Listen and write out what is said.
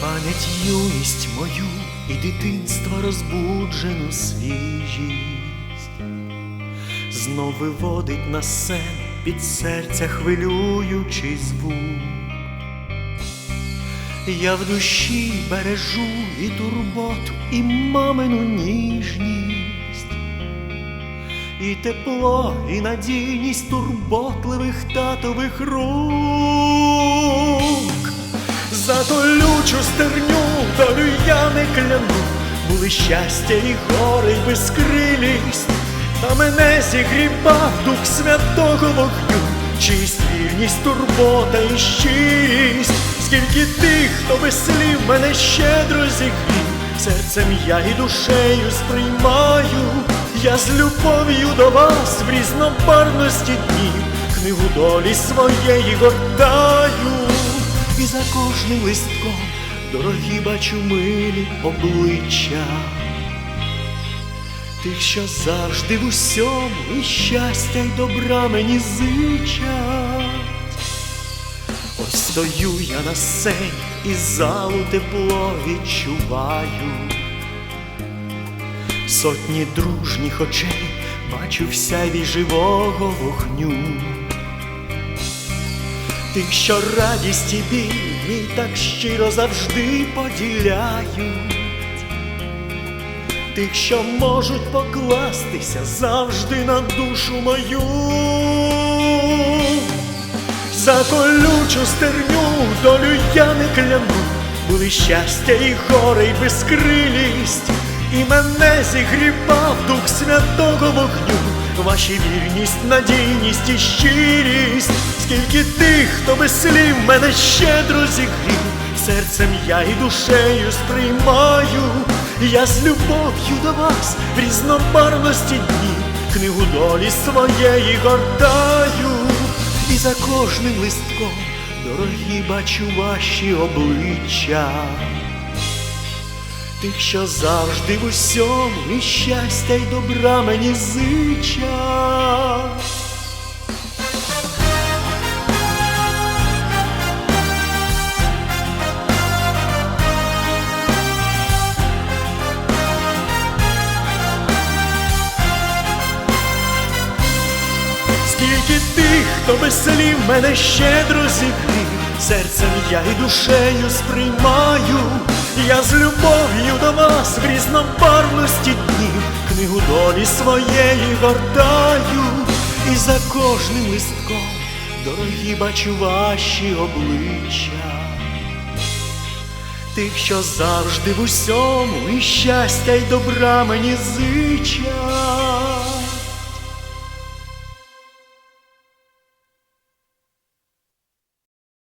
пам'ять юність мою і дитинства розбуджену свіжість, знов виводить на сцену під серця хвилюючий звук. Я в душі бережу і турботу, і мамину ніжність, і тепло, і надійність турботливих татових рук. За ту лючу стерню долю я не кляну, були щастя і горе, і безкрилість, та мене зігрівав дух святого вогню, чисть вірність, турбота і щирість, скільки тих, хто без слів мене щедро зігрів, серцем я і душею сприймаю, я з любов'ю до вас в різнобарвності днів, книгу долі своєї гортаю і за кожним листком дорогі бачу милі обличчя, тих, що завжди в усьому і щастя й добра мені зичать. Ось стою я на сцені і залу тепло відчуваю. Сотні дружніх очей бачу в сяйві живого вогню. Тих, що радість і біль мій так щиро завжди поділяють, тих, що можуть покластися завжди на душу мою, за колючу стерню долю я не кляну, були щастя і горе, і безкрилість, і мене зігрівав дух святого вогню, ваші вірність, надійність і щирість, скільки тих, хто без слів мене щедро зігрів, серцем я і душею сприймаю, я з любов'ю до вас в різнобарвності днів, книгу долі своєї гортаю, і за кожним листком дорогі бачу ваші обличчя тих, що завжди в усьому і щастя й добра мені зичать. Скільки тих, хто без слів мене щедро зігрів, серцем я і душею сприймаю, я з любов'ю до вас в різнобарвності днів, книгу долі своєї гортаю, і за кожним листком дорогі бачу ваші обличчя. Тих, що завжди в усьому і щастя й добра мені зичать.